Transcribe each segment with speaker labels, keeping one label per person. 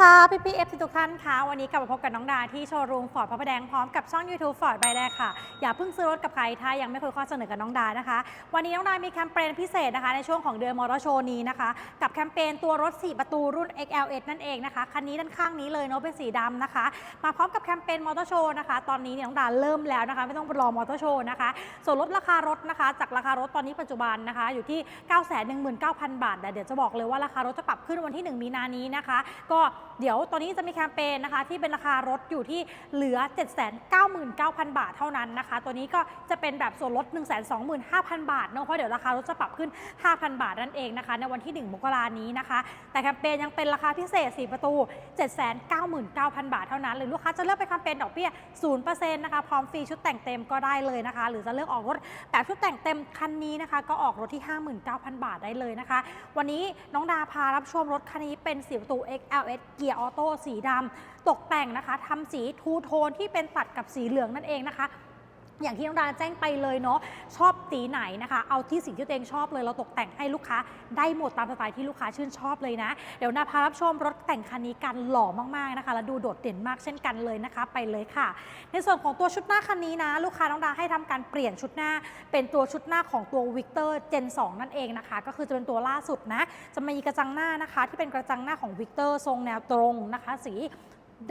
Speaker 1: ค่ะ พี่พี่เอฟทุกท่านค่ะ วันนี้กลับมาพบกับน้องดาที่โชว์รูมฟอร์ดพระประแดงพร้อมกับช่อง YouTube ฟอร์ดใบแดงค่ะ อย่าเพิ่งซื้อรถกับใครถ้ายังไม่เคยข้อเสนอกับน้องดานะคะ วันนี้น้องดามีแคมเปญพิเศษนะคะ ในช่วงของเดือนมอเตอร์โชว์นี้นะคะ กับแคมเปญตัวรถ 4 ประตูรุ่น XLS นั่นเองนะคะ คันนี้ด้านข้างนี้เลยเนาะเป็นสีดำนะคะ มาพร้อมกับแคมเปญมอเตอร์โชว์นะคะ ตอนนี้เนี่ยน้องดาเริ่มแล้วนะคะ ไม่ต้องรอมอเตอร์โชว์นะคะ ส่วนลดราคารถนะคะ จากราคารถตอนนี้ปัจจุบันนะคะ อยู่ที่ 919,000 บาทแต่เดี๋ยวจะบอกเลยว่าราคารถจะปรับขึ้นวันที่ 1 มีนานี้นะคะ ก็เดี๋ยวตอนนี้จะมีแคมเปญนะคะ ที่เป็นราคารถอยู่ที่เหลือ 799,000 บาทเท่านั้นนะคะ ตัวนี้ก็จะเป็นแบบส่วนลด 125,000 บาทเนาะเพราะเดี๋ยวราคารถจะปรับขึ้น 5,000 บาทนั่นเองนะคะ ในวันที่ 1 มกรานี้นะคะ แต่แคมเปญยังเป็นราคาพิเศษ 4 ประตู 799,000 บาทเท่านั้น หรือลูกค้าจะเลือกเป็นแคมเปญดอกเบี้ย 0%นะคะ พร้อมฟรีชุดแต่งเต็มก็ได้เลยนะคะ หรือจะเลือกออกรถแบบชุดแต่งเต็มคันนี้นะคะ ก็ออกรถที่ 59,000 บาทได้เลยนะคะ วันนี้น้องดาพารับชมรถคันนี้เป็นสีประตู XLS เกียร์ออโต้สีดำตกแต่งนะคะทำสีทูโทนที่เป็นตัดกับสีเหลืองนั่นเองนะคะ อย่างที่น้องดาแจ้งไปเลยเนาะชอบสีไหนนะคะ เอาที่สิ่งที่ตัวเองชอบเลยเราตกแต่งให้ลูกค้า ได้หมดตามสไตล์ที่ลูกค้าชื่นชอบเลยนะ เดี๋ยวนาพารับชมรถแต่งคันนี้กันหล่อมากๆนะคะ และดูโดดเด่นมากเช่นกันเลยนะคะ ไปเลยค่ะ ในส่วนของตัวชุดหน้าคันนี้นะ ลูกค้าน้องดาให้ทำการเปลี่ยนชุดหน้า เป็นตัวชุดหน้าของตัว Victor Gen 2นั่นเองนะคะ ก็คือจะเป็นตัวล่าสุดนะ จะมีกระจังหน้านะคะ ที่เป็นกระจังหน้าของ Victor ทรงแนวตรงนะคะ สี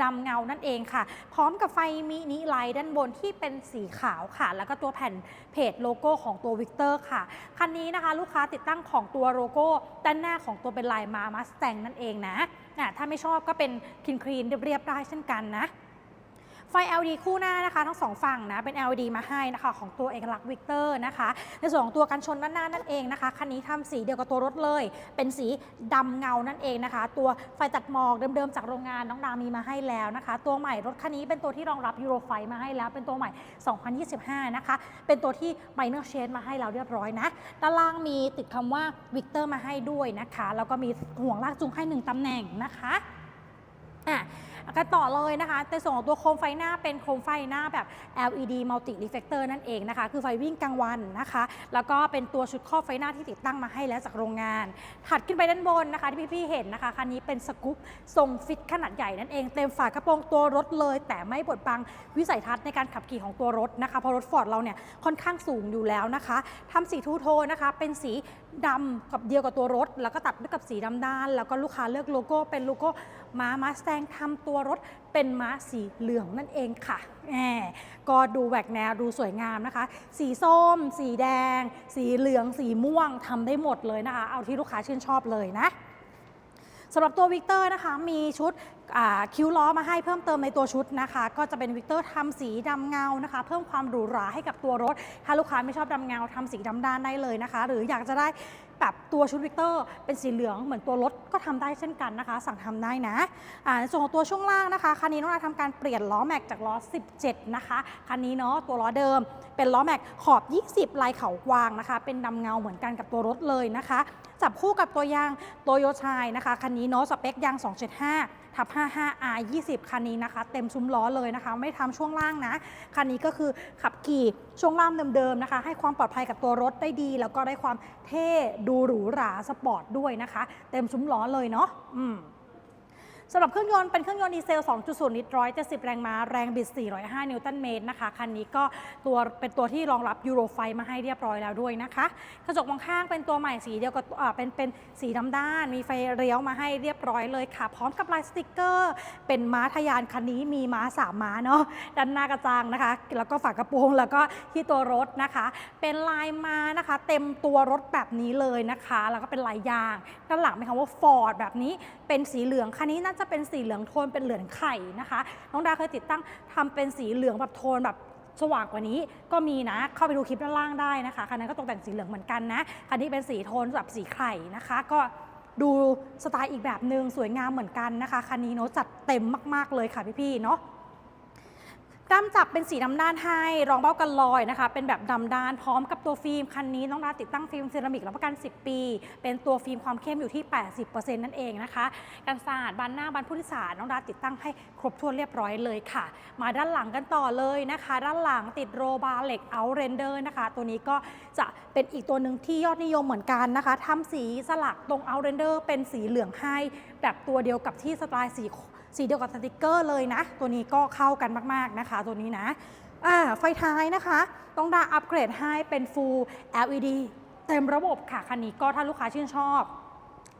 Speaker 1: ดำเงานั่นเองค่ะ พร้อมกับไฟมินิไลท์ด้านบนที่เป็นสีขาวค่ะ แล้วก็ตัวแผ่นเพจโลโก้ของตัววิกเตอร์ค่ะ คันนี้นะคะลูกค้าติดตั้งของตัวโลโก้ด้านหน้าของตัวเป็นลายมามัสแตงนั่นเองนะอะถ้าไม่ชอบก็เป็นคินคลีนๆเรียบๆได้เช่นกันนะ ไฟ LED คู่หน้านะคะทั้งสองฝั่งนะเป็น LED มาให้นะคะของตัวเอกลักษณ์วิกเตอร์นะคะในส่วนของตัวกันชนด้านหน้านั่นเองนะคะคันนี้ทำสีเดียวกับตัวรถเลย เป็นสีดำเงานั่นเองนะคะ ตัวไฟตัดหมอกเดิมๆจากโรงงานน้องดามีมาให้แล้วนะคะ ตัวใหม่รถคันนี้เป็นตัวที่รองรับยูโรไฟมาให้แล้ว เป็นตัวใหม่ 2025 นะคะ เป็นตัวที่ไมเนอร์เชนมาให้เราเรียบร้อยนะด้านล่างมีติดคำว่าวิกเตอร์มาให้ด้วยนะคะแล้วก็มีห่วงลากจูงให้หนึ่งตำแหน่งนะคะ กันต่อเลยนะคะในส่วนของตัวโคมไฟหน้าเป็นโคมไฟหน้าแบบ LED Multi Reflector นั่นเองนะคะ คือไฟวิ่งกลางวันนะคะ แล้วก็เป็นตัวชุดครอบไฟหน้าที่ติดตั้งมาให้แล้วจากโรงงาน ถัดขึ้นไปด้านบนนะคะ ที่พี่ๆเห็นนะคะคันนี้เป็นสกู๊ปทรงฟิตขนาดใหญ่นั่นเองเต็มฝากระโปรงตัวรถเลย แต่ไม่บดบังวิสัยทัศน์ในการขับขี่ของตัวรถนะคะเพราะรถฟอร์ดเราเนี่ยค่อนข้างสูงอยู่แล้วนะคะทำสีทูโทนนะคะเป็นสี ดำกับเดียวกับตัวรถ แล้วก็ตัดด้วยกับสีดำด้าน แล้วก็ลูกค้าเลือกโลโก้เป็นโลโก้ม้ามาสแตงทำตัวรถเป็นม้าสีเหลืองนั่นเองค่ะแหมก็ดูแหวกแนวดูสวยงามนะคะ สีส้ม สีแดง สีเหลือง สีม่วงทำได้หมดเลยนะคะ เอาที่ลูกค้าชื่นชอบเลยนะ สำหรับตัววิกเตอร์นะคะมีชุดคิ้วล้อมาให้เพิ่มเติมในตัวชุดนะคะ ก็จะเป็นวิกเตอร์ทำสีดำเงานะคะ เพิ่มความหรูหราให้กับตัวรถ ถ้าลูกค้าไม่ชอบดำเงาทำสีดำด้านได้เลยนะคะ หรืออยากจะได้แบบตัวชุดวิกเตอร์เป็นสีเหลืองเหมือนตัวรถก็ทำได้เช่นกันนะคะ สั่งทำได้นะในส่วนของตัวช่วงล่างนะคะคันนี้น้องนาทำการเปลี่ยนล้อแม็กจากล้อ 17 นะคะคันนี้เนาะตัวล้อเดิม เป็นล้อแม็กขอบ 20 ลายเขากวางนะคะ เป็นดำเงาเหมือนกันกับตัวรถเลยนะคะ จับคู่กับตัวยางโตโยชายนะคะคันนี้เนาะสเปคยาง 275ทับ 55 R 20 คันนี้นะคะ เต็มซุ้มล้อเลยนะคะ ไม่ทำช่วงล่างนะ คันนี้ก็คือขับขี่ช่วงล่างเดิมๆนะคะ ให้ความปลอดภัยกับตัวรถได้ดี แล้วก็ได้ความเท่ดูหรูหราสปอร์ตด้วยนะคะ เต็มซุ้มล้อเลยเนาะอืม สำหรับเครื่องยนต์เป็นเครื่องยนต์ดีเซล 2.0 ลิตร 170 แรงม้า แรงบิด 405 นิวตันเมตรนะคะ คันนี้ก็ตัวเป็นตัวที่รองรับยูโรไฟมาให้เรียบร้อยแล้วด้วยนะคะ กระจกมองข้างเป็นตัวใหม่สีเดียวกับเป็นเป็นสีดำด้าน มีไฟเลี้ยวมาให้เรียบร้อยเลยค่ะ พร้อมกับลายสติกเกอร์ เป็นม้าทะยานคันนี้มีม้าสามม้าเนาะ ด้านหน้ากระจังนะคะ แล้วก็ฝากระโปรง แล้วก็ที่ตัวรถนะคะ เป็นลายม้านะคะ เต็มตัวรถแบบนี้เลยนะคะ แล้วก็เป็นลายยาง ด้านหลังเป็นคำว่าฟอร์ดแบบนี้ เป็นสีเหลืองคันนี้น่าจะเป็นสีเหลืองโทนเป็นเหลืองไข่นะคะ น้องดาเคยติดตั้งทำเป็นสีเหลืองแบบโทนแบบสว่างกว่านี้ก็มีนะ เข้าไปดูคลิปด้านล่างได้นะคะ คันนั้นก็ตกแต่งสีเหลืองเหมือนกันนะ คันนี้เป็นสีโทนแบบสีไข่นะคะ ก็ดูสไตล์อีกแบบหนึ่งสวยงามเหมือนกันนะคะ คันนี้เนาะจัดเต็มมาก ๆ เลยค่ะพี่ๆเนาะ ด้ามจับเป็นสีดำด้านให้ รองเบ้ากันลอยนะคะ เป็นแบบดำด้านพร้อมกับตัวฟิล์มคันนี้น้องดาติดตั้งฟิล์มเซรามิกรับประกัน 10 ปี เป็นตัวฟิล์มความเข้มอยู่ที่ 80%นั่นเองนะคะกันสาดบานหน้าบานผู้โดยสารน้องดาติดตั้งให้ครบถ้วนเรียบร้อยเลยค่ะ มาด้านหลังกันต่อเลยนะคะ ด้านหลังติดโรบาร์เหล็กเอาเรนเดอร์นะคะ ตัวนี้ก็จะเป็นอีกตัวหนึ่งที่ยอดนิยมเหมือนกันนะคะทำสีสลักตรงเอาเรนเดอร์เป็นสีเหลืองให้แบบตัวเดียวกับที่สไตล์สี สีเดียวกับสติกเกอร์เลยนะ ตัวนี้ก็เข้ากันมากๆนะคะ ตัวนี้นะอ่าไฟท้ายนะคะ ต้องดาอัปเกรดให้เป็น Full LED เต็มระบบค่ะคันนี้ก็ถ้าลูกค้าชื่นชอบ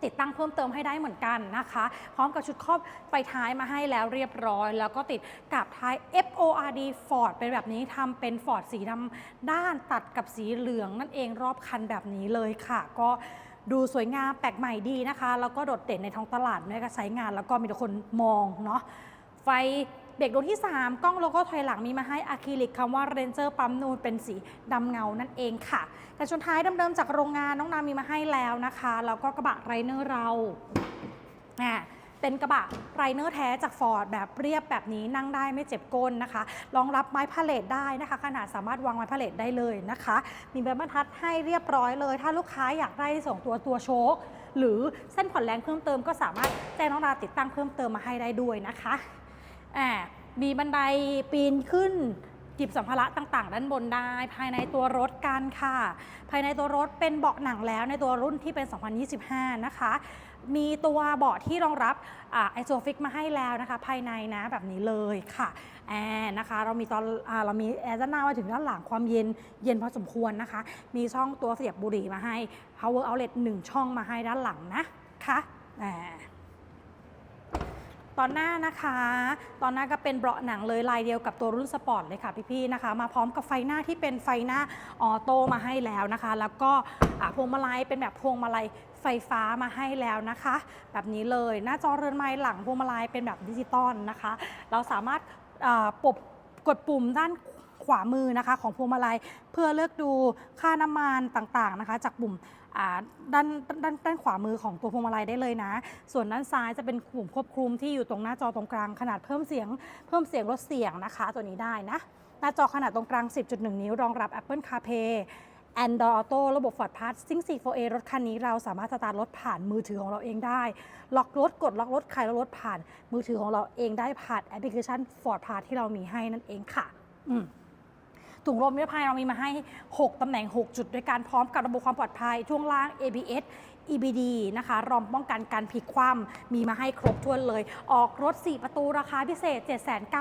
Speaker 1: ติดตั้งเพิ่มเติมให้ได้เหมือนกันนะคะ พร้อมกับชุดครอบไฟท้ายมาให้แล้วเรียบร้อย แล้วก็ติดกับท้าย FORD Ford เป็นแบบนี้ทำเป็น Ford สีดำด้านตัดกับสีเหลืองนั่นเองรอบคันแบบนี้เลยค่ะ ก็ ดูสวยงามแปลกใหม่ดีนะคะ แล้วก็โดดเด่นในท้องตลาดในการใช้งานแล้วก็มีแต่คนมองเนาะไฟเบรกดวงที่ 3 กล้องโลโก้ถอยหลังมีมาให้อะคริลิกคำว่าเรนเจอร์ปั๊มนูนเป็นสีดำเงานั่นเองค่ะแต่ชนท้ายเดิมๆจากโรงงานน้องนามีมาให้แล้วนะคะแล้วก็กระบะไรเนอร์เราอ่า เป็นกระบะไรเนอร์แท้จากฟอร์ดแบบเรียบแบบนี้นั่งได้ไม่เจ็บก้นนะคะรองรับไม้พาเลทได้นะคะ ขนาดสามารถวางไม้พาเลทได้เลยนะคะ มีแบบรรทัดให้เรียบร้อยเลย ถ้าลูกค้าอยากได้ส่งตัวตัวโชคหรือเส้นผ่อนแรงเพิ่มเติมก็สามารถแจ้งน้องดาติดตั้งเพิ่มเติมมาให้ได้ด้วยนะคะอ่ามีบันไดปีนขึ้นหยิบสัมภาระต่างๆ ด้านบนได้ ภายในตัวรถกันค่ะ ภายในตัวรถเป็นเบาะหนังแล้วในตัวรุ่นที่เป็น 2025 นะคะ มีตัวเบาะที่รองรับไอโซฟิกมาให้แล้วนะคะ ภายในนะแบบนี้เลยค่ะแอร์นะคะเรามีตอนอเรามีแอร์ด้านหน้ามาถึงด้านหลังความเย็นเย็นพอสมควรนะคะ มีช่องตัวเสียบบุหรี่มาให้ power outlet 1 ช่องมาให้ด้านหลังนะคะแอร์ ตอนหน้านะคะ ตอนหน้าก็เป็นเบาะหนังเลยลายเดียวกับตัวรุ่นสปอร์ตเลยค่ะพี่ๆนะคะ มาพร้อมกับไฟหน้าที่เป็นไฟหน้าออโต้มาให้แล้วนะคะ แล้วก็พวงมาลัยเป็นแบบพวงมาลัยไฟฟ้ามาให้แล้วนะคะ แบบนี้เลยหน้าจอเรือนไม้หลังพวงมาลัยเป็นแบบดิจิตอลนะคะ เราสามารถปบกดปุ่มด้าน ขวามือนะคะของพวงมาลัย เพื่อเลือกดูค่าน้ำมันต่างๆนะคะ จากปุ่มด้านด้านด้านขวามือของตัวพวงมาลัยได้เลยนะ ส่วนด้านซ้ายจะเป็นปุ่มควบคุมที่อยู่ตรงหน้าจอตรงกลางขนาดเพิ่มเสียง เพิ่มเสียงลดเสียงนะคะ ตัวนี้ได้นะ หน้าจอขนาดตรงกลาง 10.1 นิ้วรองรับ Apple CarPlay Android Auto ระบบ Ford Pass Sync 4 4 a รถคันนี้เราสามารถสตาร์ทรถผ่านมือถือของเราเองได้ ล็อกรถกดล็อกรถขายรถผ่านมือถือของเราเองได้ผ่านแอปพลิเคชัน Ford Pass ที่เรามีให้นั่นเองค่ะ อืม ถุงลมนิรภัยเรามีมาให้ 6 ตำแหน่ง 6 จุดด้วยการพร้อมกับระบบความปลอดภัยช่วงล่าง ABS EBD นะคะรอมป้องกันการพลิกคว่ำมีมาให้ครบถ้วนเลย ออกรถ 4 ประตูราคาพิเศษ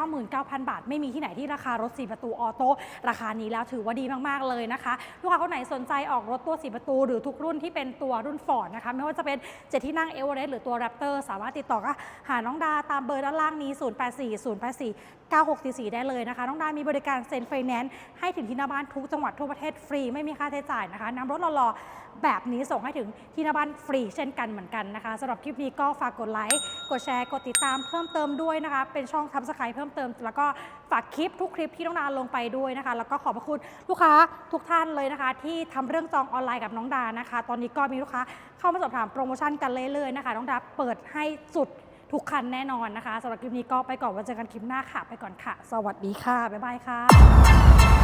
Speaker 1: 799,000 บาท ไม่มีที่ไหนที่ราคารถ 4 ประตูออโต้ราคานี้แล้วถือว่าดีมากๆเลยนะคะ ลูกค้าคนไหนสนใจออกรถตัว 4 ประตู หรือทุกรุ่นที่เป็นตัวรุ่นฟอร์ดนะคะ ไม่ว่าจะเป็น 7 ที่นั่งเอเวอเรสต์หรือตัวแรปเตอร์สามารถติดต่อก็หาน้องดาตามเบอร์ด้านล่างนี้ 084 084 9644 ได้เลยนะคะน้องดามีบริการเซ็นไฟแนนซ์ให้ถึงที่หน้าบ้านทุกจังหวัดทั่วประเทศฟรีไม่มีค่าใช้จ่ายนะคะนำรถหล่อๆแบบนี้ส่งให้ถึงที่หน้าบ้านฟรีเช่นกันเหมือนกันนะคะสำหรับคลิปนี้ก็ฝากกดไลค์กดแชร์กดติดตามเพิ่มเติมด้วยนะคะเป็นช่องทับสไครเพิ่มเติม แล้วก็ฝากคลิปทุกคลิปที่น้องดาลงไปด้วยนะคะ แล้วก็ขอบพระคุณลูกค้าทุกท่านเลยนะคะ ที่ทำเรื่องจองออนไลน์กับน้องดานะคะ ตอนนี้ก็มีลูกค้าเข้ามาสอบถามโปรโมชั่นกันเรื่อยๆนะคะน้องดาเปิดให้สุด ทุกคันแน่นอนนะคะสำหรับคลิปนี้ก็ไปก่อนไว้เจอกันคลิปหน้าค่ะ ไปก่อนค่ะ สวัสดีค่ะ บ๊ายบายค่ะ